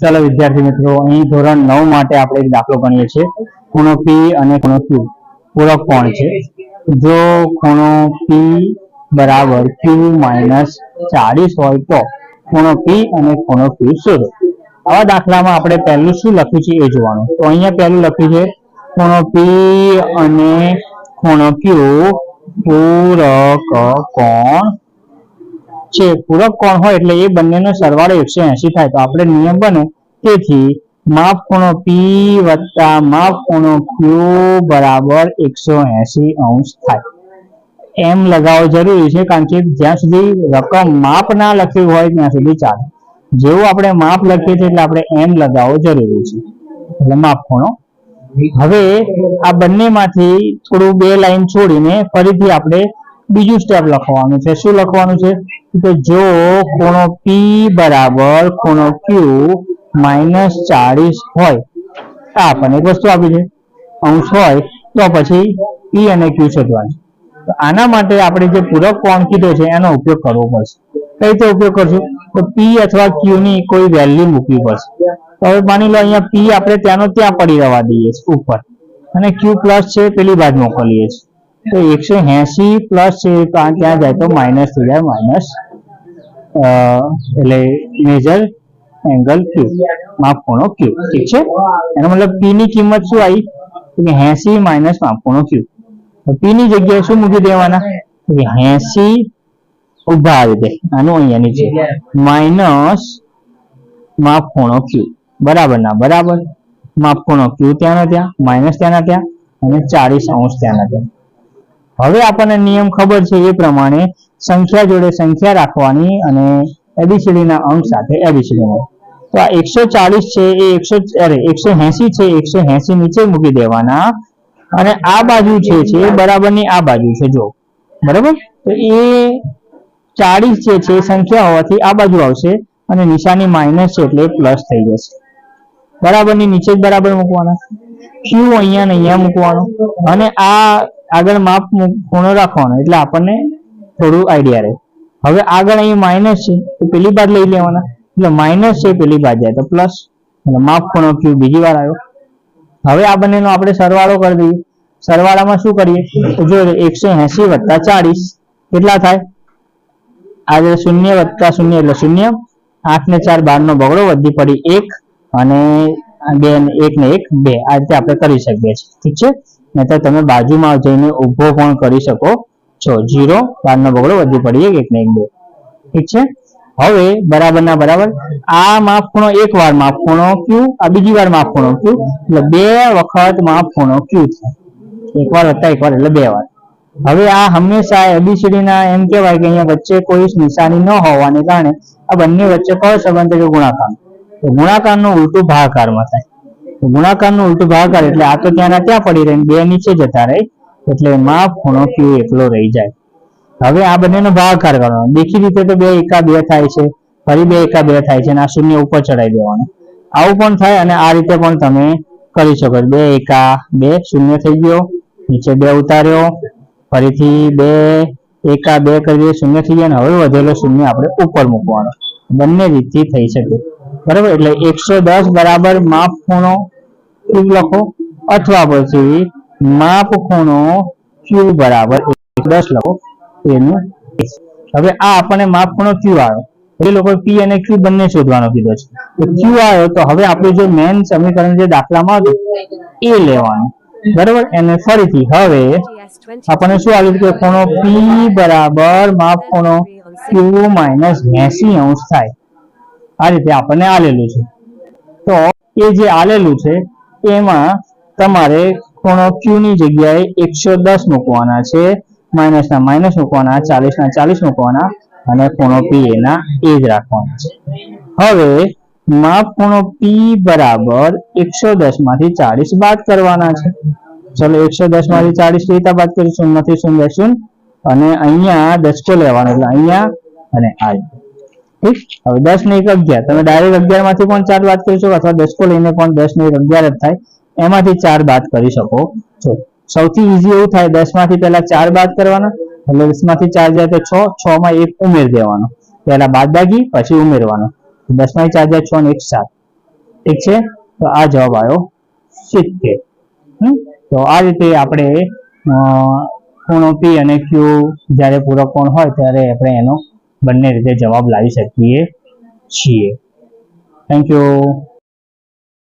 ચાલો વિદ્યાર્થી મિત્રો, અહીં ધોરણ નવ માટે આપણે દાખલો ગણીએ છીએ. ખૂણો પી અને ખૂણો ક્યુ પૂરક કોણ છે? જો ખૂણો પી બરાબર ક્યુ માઇનસ ચાલીસ હોય તો ખૂણો પી અને ખૂણો ક્યુ શોધો. આવા દાખલામાં આપણે પહેલું શું લખ્યું છે એ જોવાનું. તો અહીંયા પહેલું લખ્યું છે, ખૂણો પી અને ખૂણો ક્યુ પૂરક કોણ છે પૂરક કોણ હોય એટલે એ બંનેનો સરવાળો એકસો એસી થાય. તો આપણે નિયમ બને તેથી માપ ખૂણો પી વત્તા માપ ખૂણો ક્યુ બરાબર એકસો એસી અંશ થાય. એમ લગાવવો જરૂરી છે કારણ કે જ્યાં સુધી રકમ માપ ના લખ્યું હોય ત્યાં સુધી ચાલે. જેવું આપણે માપ લખીએ છીએ એટલે આપણે એમ લગાવવો જરૂરી છે. એટલે માપ ખૂણો. હવે આ બંનેમાંથી થોડું બે લાઈન છોડીને ફરીથી આપણે બીજું સ્ટેપ લખવાનું છે. શું લખવાનું છે? તો જો ખૂણો પી બરાબર ખૂણો ક્યુ માઇનસ ચાળીસ હોય આપણને એક વસ્તુ આપી છે. અંશ હોય, તો પછી પી અને ક્યુ શોધવાનું. તો આના માટે આપણે જે પૂરક કોણ કીધો છે, એનો ઉપયોગ કરવો પડશે. કઈ રીતે ઉપયોગ કરશું? તો પી અથવા ક્યુ ની કોઈ વેલ્યુ મૂકવી પડશે. હવે માની લો અહીંયા પી આપણે ત્યાંનો ત્યાં પડી રહેવા દઈએ છીએ, ઉપર. અને ક્યુ પ્લસ છે, પેલી બાજુ મોકલીએ છીએ. તો એકસો એસી પ્લસ છે તો જાય તો માઇનસ થઈ જાય માઇનસ એટલે મેજર એંગલ ક્યુ માપ ખૂણો ક્યુ ઠીક છે એનો મતલબ પી ની કિંમત શું આવી? એસી માઇનસ માપ ખૂણો ક્યુ પી ની જગ્યાએ શું મૂકી દેવાના? એસી ઊભા આવી દે, આનું અહીંયા નીચે. માઇનસ માપ ખૂણો ક્યુ બરાબર ના, બરાબર? માપ ખૂણો ક્યુ ત્યાંના ત્યાં માઇનસ ત્યાંના ત્યાં, અને ચાલીસ અંશ ત્યાંના ત્યાં. હવે આપણને નિયમ ખબર છે એ પ્રમાણે સંખ્યા જોડે સંખ્યા રાખવાની અને એબીસીડીના અંક સાથે એબીસીડી નો. તો આ એકસો ચાલીસ છે એ એકસો, અરે, એકસો એસી છે એકસો એસી નીચે મૂકી દેવાના. અને આ બાજુ છે છે બરાબરની આ બાજુ છે જો બરાબર? તો એ ચાલીસ જે છે સંખ્યા હોવાથી આ બાજુ આવશે અને નિશાની માઇનસ છે એટલે પ્લસ થઈ જશે. બરાબરની નીચે જ બરાબર મૂકવાના. ક્યુ અહીંયા ને અહીંયા મૂકવાનો. અને આ આગળ માપ ખૂણો રાખવાનો, એટલે આપણને થોડું આઈડિયા રહે. હવે આગળ અહીં માઇનસ છે, તો પેલી બાદ લઈ લેવાના. એટલે માઇનસ છે પેલી બાદ જાય, તો પ્લસ એટલે માપ ખૂણો ક્યુ બીજી વાર આવ્યો. હવે આ બંનેનો આપણે સરવાળો કરી દઈએ. સરવાળામાં શું કરીએ? જો એકસો એસી વત્તા ચાલીસ કેટલા થાય? આજે શૂન્ય વત્તા શૂન્ય, એટલે શૂન્ય. આઠ ને ચાર, બાર નો બગડો, વધી પડી એક અને બે એક ને એક, બે. આ રીતે આપણે કરી શકીએ છીએ. ઠીક છે? નહીતર તમે બાજુમાં જઈને ઊભો પણ કરી શકો છો. જીરો બાર નો બગડો વધી પડી એક ને એક બે. ઠીક છે? હવે બરાબર ના બરાબર. આ માપખૂણો એક વાર માપખૂણો ક્યુ આ બીજી વાર માપખૂણો ક્યુ એટલે બે વખત માપખૂણો ક્યુ થાય. એક વાર વત્તા એક વાર, એટલે બે વાર. હવે આ હંમેશા એબીસીડી ના એમ કહેવાય કે અહીંયા વચ્ચે કોઈ નિશાની ન હોવાને કારણે આ બંને વચ્ચે કયો સંબંધ ગુણાકાર. તો ગુણાકારનું ઉલટું ભાગાકારમાં થાય. ગુણાકારનું ઉલટું ભાગાકાર એટલે આ તો ત્યાંના ત્યાં પડી રહે બે નીચે જતા રહે, એટલે માપ ખૂણો ક્યુ એકલો રહી જાય. હવે આ બંનેનો ભાગાકાર કરવાનો દેખી રીતે તો બે એકા બે થાય છે, ફરી બે એકા બે થાય છે અને આ શૂન્ય ઉપર ચડાવી દેવાનો. આવું પણ થાય અને આ રીતે પણ તમે કરી શકો. બે એકા બે શૂન્ય થઈ ગયો, નીચે બે ઉતાર્યો, ફરીથી બે એકા બે કરી શૂન્ય થઈ ગયા અને હવે વધેલો શૂન્ય આપણે ઉપર મૂકવાનો. બંને રીતથી થઈ શકે. બરાબર? એટલે એકસો દસ બરાબર માપ ખૂણો ક્યુ લખો, અથવા પછી માપ ખૂણો ક્યુ બરાબર દસ લખો, એનું હવે આ આપણને માપ ખૂણો ક્યુ આવ્યો. એ લોકો પી અને ક્યુ બંને શોધવાનો કીધો છે. ક્યુ આવ્યો, તો હવે આપણું જે મેન સમીકરણ જે દાખલામાં હતું, એ લેવાનું. બરાબર? અને ફરીથી હવે આપણને શું આવ્યું કે ખૂણો પી બરાબર માપ ખૂણો ક્યુ માઇનસ એસી અંશ થાય. આ રીતે આપણને આલેલું છે. તો એ જે આલેલું છે, એમાં તમારે ખૂણો ક્યુ ની જગ્યાએ એકસો મૂકવાના છે માઇનસ ના માઇનસ મૂકવાના, ચાલીસ ના ચાલીસ મૂકવાના, અને ખૂણો પી એના એ જ રાખવાના છે. હવે માપ ખૂણો પી બરાબર એકસો દસમાંથી ચાલીસ બાદ કરવાના છે. ચલો એકસો દસમાંથી ચાલીસ રીતે બાદ કરીશું શૂન્યથી શૂન્ય શૂન્ય, અને અહીંયા દસકો લેવાનો, એટલે અહીંયા અને આ. ઠીક? હવે દસ ને એક અગિયાર. તમે ડાયરેક્ટ અગિયારમાંથી પણ ચાર બાદ કરી શકો અથવા દસકો લઈને પણ દસ ને એક અગિયાર જ થાય. એમાંથી ચાર બાદ કરી શકો. છો સૌથી ઈઝી એવું થાય દસમાંથી પહેલા ચાર બાદ કરવાના. એટલે દસમાંથી ચાર જાય તો છ છ માં એક ઉમેર દેવાનો. પહેલા બાદ બાકી પછી ઉમેરવાનો. દસમાંથી ચાર જાય, છ ને એક સાત. ઠીક છે? તો આ જવાબ આવ્યો સિત્તેર? તો આ રીતે આપણે ખૂણો પી અને ક્યુ જ્યારે પૂરક કોણ હોય ત્યારે આપણે એનો બંને રીતે જવાબ લાવી શકીએ છીએ. Thank you